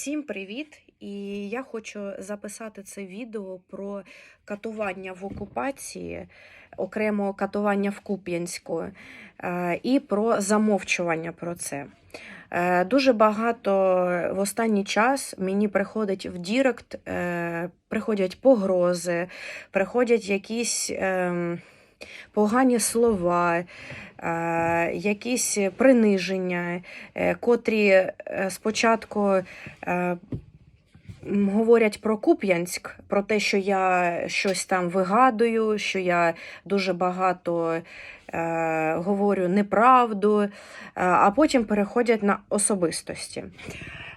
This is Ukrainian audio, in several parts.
Всім привіт! І я хочу записати це відео про катування в окупації, окремо катування в Куп'янську е, і про замовчування про це. Е, Дуже багато в останній час мені приходить в Дірект, е, приходять погрози, приходять якісь ем, погані слова, е, якісь приниження, е, котрі е, спочатку говорять про Куп'янськ, про те, що я щось там вигадую, що я дуже багато е, говорю неправду, а потім переходять на особистості.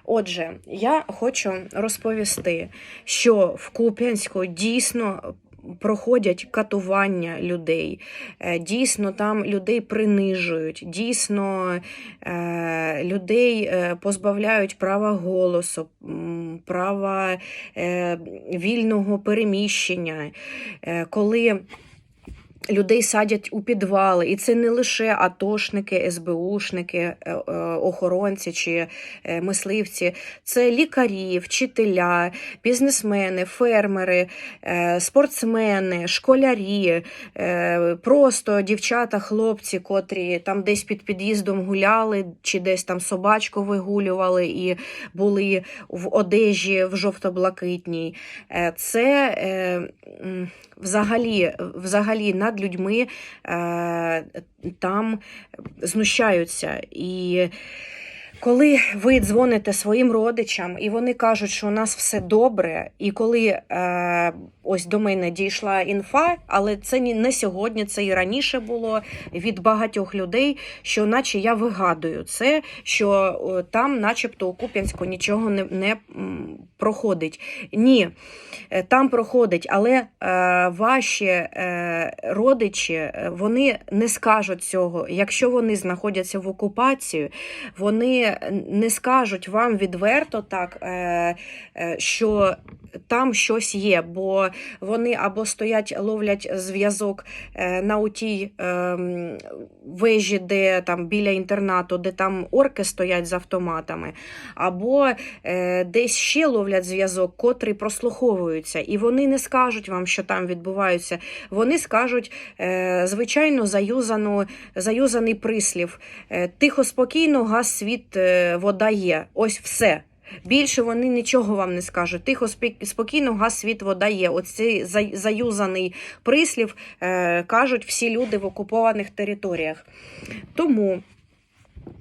Отже, я хочу розповісти, що в Куп'янську дійсно проходять катування людей, е, дійсно там людей принижують, дійсно е, людей е, позбавляють права голосу, права вільного переміщення, коли людей садять у підвали. І це не лише атошники, СБУшники, е, е, охоронці чи е, мисливці, це лікарі, вчителя, бізнесмени, фермери, спортсмени, школярі, просто дівчата, хлопці, котрі там десь під під'їздом гуляли, чи десь там собачку вигулювали і були в одежі в жовто-блакитній. Це взагалі, взагалі над людьми е, там знущаються. І коли ви дзвоните своїм родичам, і вони кажуть, що у нас все добре, і коли е, ось до мене дійшла інфа, але це не сьогодні, це і раніше було від багатьох людей, що наче я вигадую це, що там, начебто, у Куп'янську нічого не, не проходить. Ні, е, там проходить, але е, ваші е, родичі е, вони не скажуть цього. Якщо вони знаходяться в окупації, вони не скажуть вам відверто так, е, е, що там щось є, бо вони або стоять, ловлять зв'язок е, на отій ем, вежі, де там біля інтернату, де там орки стоять з автоматами, або десь ще ловлять зв'язок, котрий прослуховуються, і вони не скажуть вам, що там відбувається. Вони скажуть, звичайно, заюзану, заюзаний прислів. Тихо, спокійно, газ, світ, вода є. Ось все. Більше вони нічого вам не скажуть. Тихо, спокійно, газ, світ, вода є. Оцей заюзаний прислів е, кажуть всі люди в окупованих територіях. Тому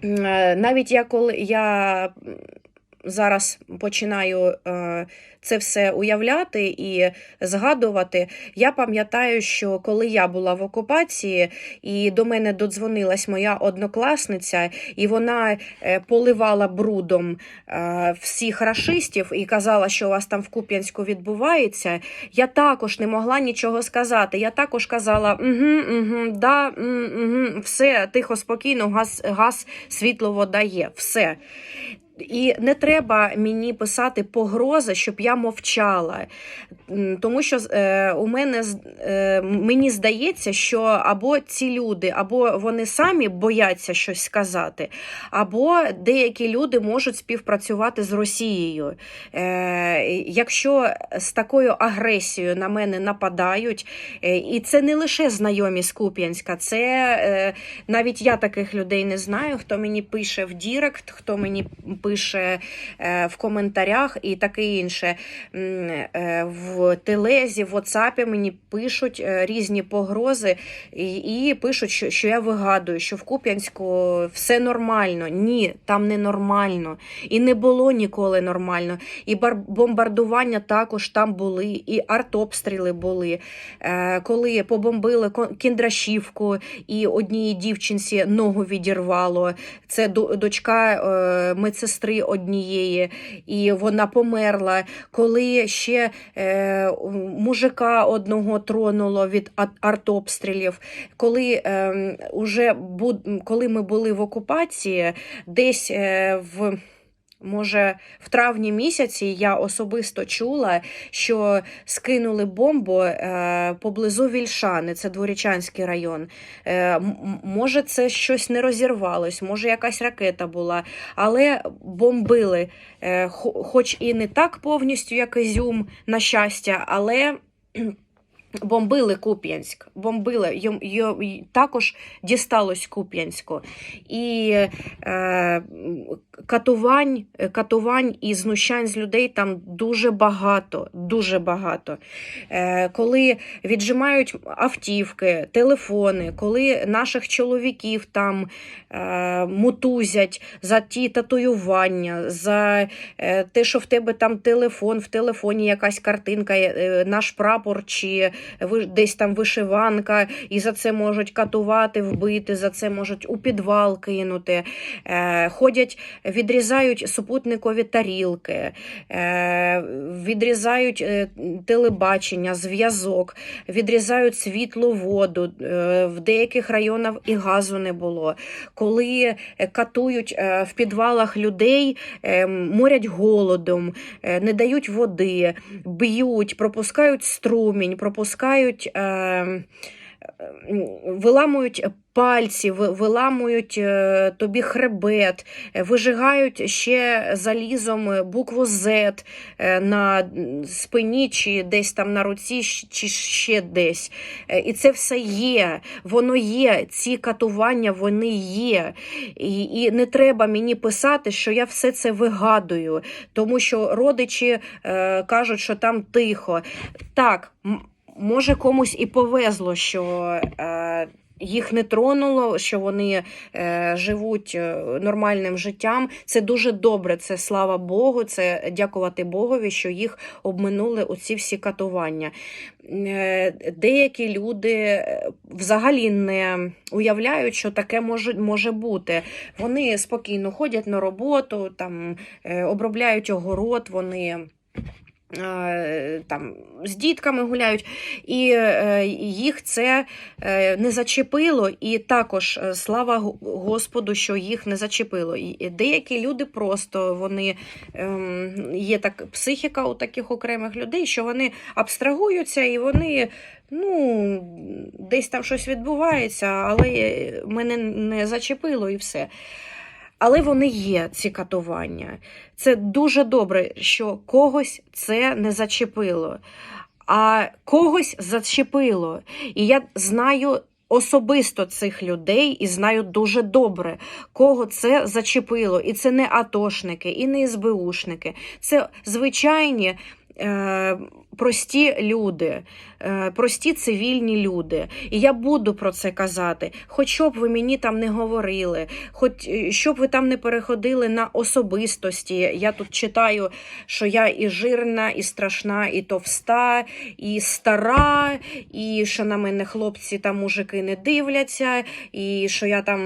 е, навіть я коли я зараз починаю е, це все уявляти і згадувати, я пам'ятаю, що коли я була в окупації, і до мене додзвонилась моя однокласниця, і вона е, поливала брудом е, всіх рашистів і казала, що у вас там в Куп'янську відбувається. Я також не могла нічого сказати. Я також казала: угу, угу, да, угу, все тихо, спокійно, газ, газ світло вода є, все. І не треба мені писати погрози, щоб я мовчала. Тому що е, у мене е, мені здається, що або ці люди, або вони самі бояться щось сказати, або деякі люди можуть співпрацювати з Росією. Е, якщо з такою агресією на мене нападають, і це не лише знайомі з Куп'янська, це навіть я таких людей не знаю, хто мені пише в Дірект, хто мені пише е, в коментарях і таке інше. Е, В телезі, в WhatsApp мені пишуть е, різні погрози і, пишуть, що, я вигадую, що в Куп'янську все нормально. Ні, там не нормально. І не було ніколи нормально. І бомбардування також там були, і артобстріли були. Коли побомбили Кіндрашівку, і одній дівчинці ногу відірвало. Це дочка е, медсестри однієї, і вона померла. Коли ще е, мужика одного тронуло від артобстрілів, коли, е, уже коли ми були в окупації, десь е, в. Може, в травні місяці я особисто чула, що скинули бомбу е, поблизу Вільшани, це Дворічанський район. Е, може, це щось не розірвалось, може, якась ракета була, але бомбили, е, хоч і не так повністю, як Ізюм, на щастя, але. Бомбили Куп'янськ, бомбили йо- й- також дісталось Куп'янську. І е, катувань, катувань і знущань з людей там дуже багато, дуже багато. Е, коли віджимають автівки, телефони, коли наших чоловіків там е, мутузять за ті татуювання, за е, те, що в тебе там телефон, в телефоні якась картинка, е, наш прапор чи десь там вишиванка, і за це можуть катувати, вбити, за це можуть у підвал кинути. Е, ходять, відрізають супутникові тарілки, е, відрізають е, телебачення, зв'язок, відрізають світло, воду. В деяких районах і газу не було. Коли катують в підвалах людей, морять голодом, не дають води, б'ють, пропускають струмінь, пропускають. Е, Виламують пальці, виламують е, тобі хребет, е, вижигають ще залізом букву Z е, на спині, чи десь там на руці, чи ще десь. Е, І це все є, воно є, ці катування вони є. І, і не треба мені писати, що я все це вигадую, тому що родичі е, кажуть, що там тихо. Так, може комусь і повезло, що. Е, їх не тронуло, що вони е, живуть е, нормальним життям. Це дуже добре. Це слава Богу. Це дякувати Богові, що їх обминули оці всі катування. Е, деякі люди е, взагалі не уявляють, що таке може, може бути. Вони спокійно ходять на роботу, там е, обробляють огород, вони. Там з дітками гуляють, і е, їх це е, не зачепило. І також е, слава Господу, що їх не зачепило. І деякі люди просто вони ем, є так психіка у таких окремих людей, що вони абстрагуються і вони. Ну, десь там щось відбувається, але мене не зачепило і все. Але вони є, ці катування. Це дуже добре, що когось це не зачепило, а когось зачепило. І я знаю особисто цих людей і знаю дуже добре, кого це зачепило. І це не атошники, і не СБУшники. Це звичайні. Е, прості люди, е, прості цивільні люди. І я буду про це казати. Хоч б ви мені там не говорили, хоч е, щоб ви там не переходили на особистості. Я тут читаю, що я і жирна, і страшна, і товста, і стара, і що на мене хлопці та мужики не дивляться, і що я там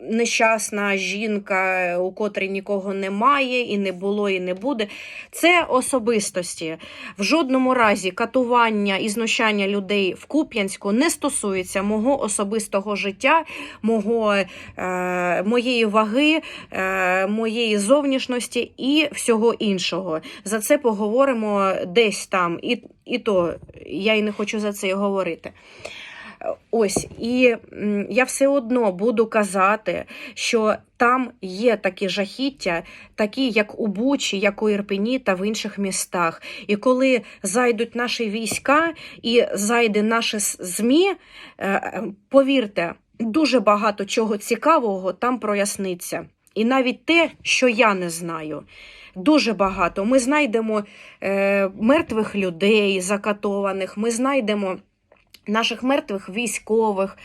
нещасна жінка, у котрій нікого немає, і не було, і не буде. Це особистості. В жодному разі катування і знущання людей в Куп'янську не стосується мого особистого життя, мого, е, моєї ваги, е, моєї зовнішності і всього іншого. За це поговоримо десь там, і, і то я й не хочу за це й говорити. Ось, і я все одно буду казати, що там є такі жахіття, такі, як у Бучі, як у Ірпені та в інших містах. І коли зайдуть наші війська і зайде наші ЗМІ, е, повірте, дуже багато чого цікавого там проясниться. І навіть те, що я не знаю. Дуже багато. Ми знайдемо е, мертвих людей закатованих, ми знайдемо наших мертвих військових,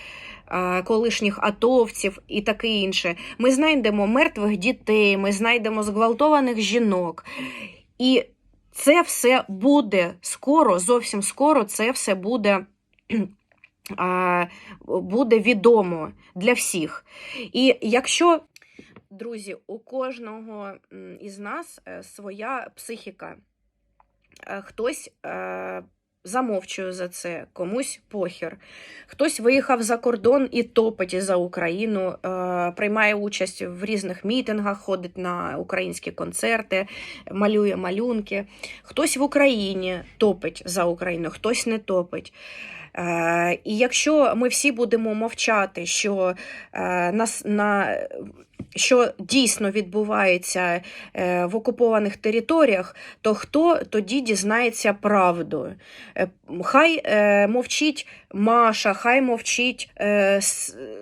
е, колишніх атовців і таке інше. Ми знайдемо мертвих дітей, ми знайдемо зґвалтованих жінок. І це все буде скоро, зовсім скоро це все буде. е, Буде відомо для всіх. І якщо, друзі, у кожного із нас е, своя психіка, хтось замовчую за це, комусь похір. Хтось виїхав за кордон і топить за Україну, е, приймає участь в різних мітингах, ходить на українські концерти, малює малюнки. Хтось в Україні топить за Україну, хтось не топить. Е, І якщо ми всі будемо мовчати, що е, нас на що дійсно відбувається е, в окупованих територіях, то хто тоді дізнається правду? Хай мовчить Маша, хай мовчить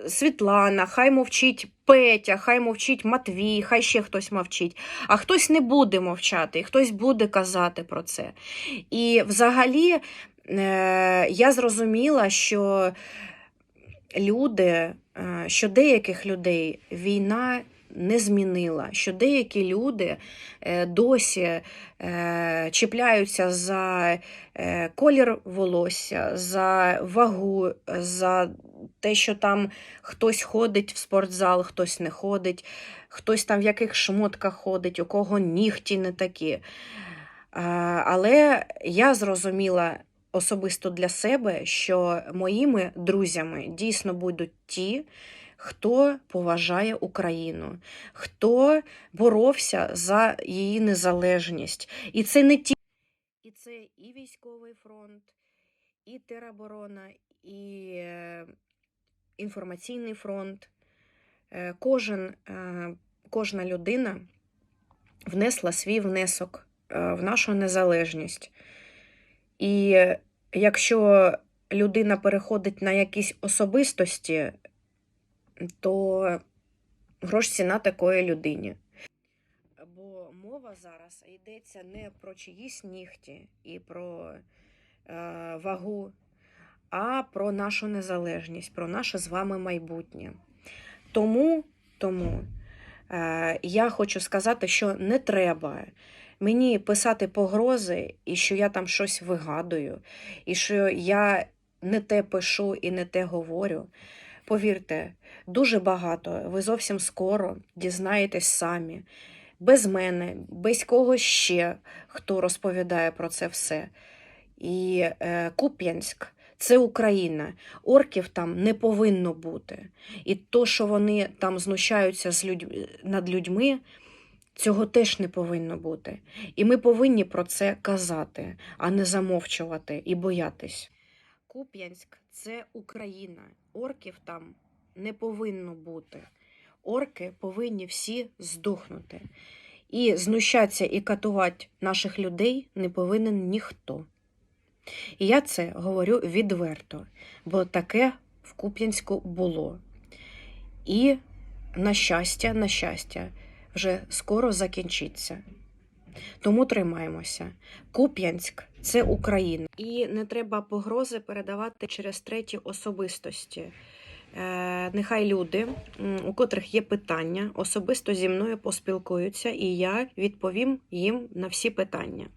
Світлана, хай мовчить Петя, хай мовчить Матвій, хай ще хтось мовчить. А хтось не буде мовчати, хтось буде казати про це. І взагалі е, я зрозуміла, що люди, е, що деяких людей війна не змінила, що деякі люди е, досі чіпляються за колір волосся, за вагу, за те, що там хтось ходить в спортзал, хтось не ходить, хтось там в яких шмотках ходить, у кого нігті не такі. Але я зрозуміла особисто для себе, що моїми друзями дійсно будуть ті, хто поважає Україну, хто боровся за її незалежність. І це не ті. І це і військовий фронт, і тероборона, і е, інформаційний фронт. Е, Кожен, е, кожна людина внесла свій внесок е, в нашу незалежність. І якщо людина переходить на якісь особистості, то грош ціна такої людині. Бо мова зараз йдеться не про чиїсь нігті і про вагу, а про нашу незалежність, про наше з вами майбутнє. Тому, тому е, я хочу сказати, що не треба мені писати погрози, і що я там щось вигадую, і що я не те пишу і не те говорю. Повірте, дуже багато. Ви зовсім скоро дізнаєтесь самі. Без мене, без когось ще, хто розповідає про це все. І е, Куп'янськ це Україна. Орків там не повинно бути. І то, що вони там знущаються з людь... над людьми, цього теж не повинно бути. І ми повинні про це казати, а не замовчувати і боятись. Куп'янськ це Україна. Орків там не повинно бути. Орки повинні всі здохнути. І знущатися і катувати наших людей не повинен ніхто. І я це говорю відверто, бо таке в Куп'янську було. І, на щастя, на щастя, вже скоро закінчиться. Тому тримаємося. Куп'янськ це Україна. І не треба погрози передавати через треті особистості. Е, нехай люди, у котрих є питання, особисто зі мною поспілкуються, і я відповім їм на всі питання.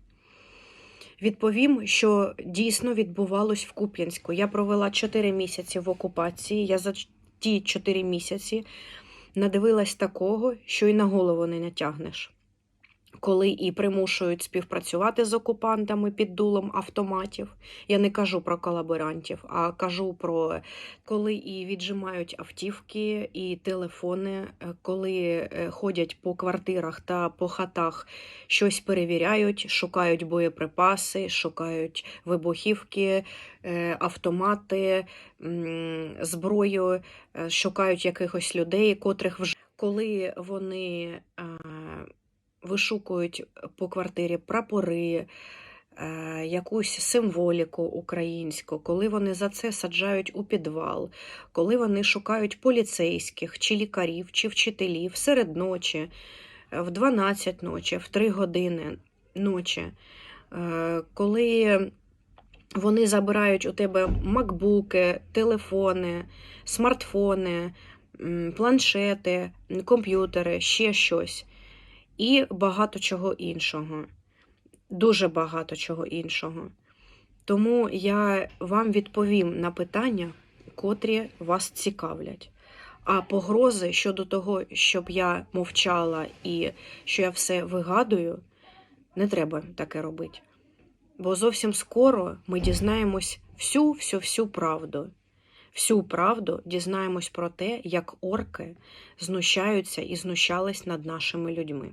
Відповім, що дійсно відбувалось в Куп'янську. Я провела 4 місяці в окупації. Я за ті 4 місяці надивилась такого, що й на голову не натягнеш. Коли і примушують співпрацювати з окупантами під дулом автоматів. Я не кажу про колаборантів, а кажу про коли і віджимають автівки і телефони, е, коли е, ходять по квартирах та по хатах, щось перевіряють, шукають боєприпаси, шукають вибухівки, е, автомати, зброю, шукають якихось людей, котрих вже коли вони. Вишукують по квартирі прапори, е, якусь символіку українську, коли вони за це саджають у підвал, коли вони шукають поліцейських, чи лікарів, чи вчителів серед ночі, е, в 12 ночі, в 3 години ночі, е, коли вони забирають у тебе макбуки, телефони, смартфони, планшети, комп'ютери, ще щось і багато чого іншого. Дуже багато чого іншого. Тому я вам відповім на питання, котрі вас цікавлять. А погрози щодо того, щоб я мовчала і що я все вигадую, не треба таке робити. Бо зовсім скоро ми дізнаємось всю всю всю правду. Всю правду дізнаємось про те, як орки знущаються і знущались над нашими людьми.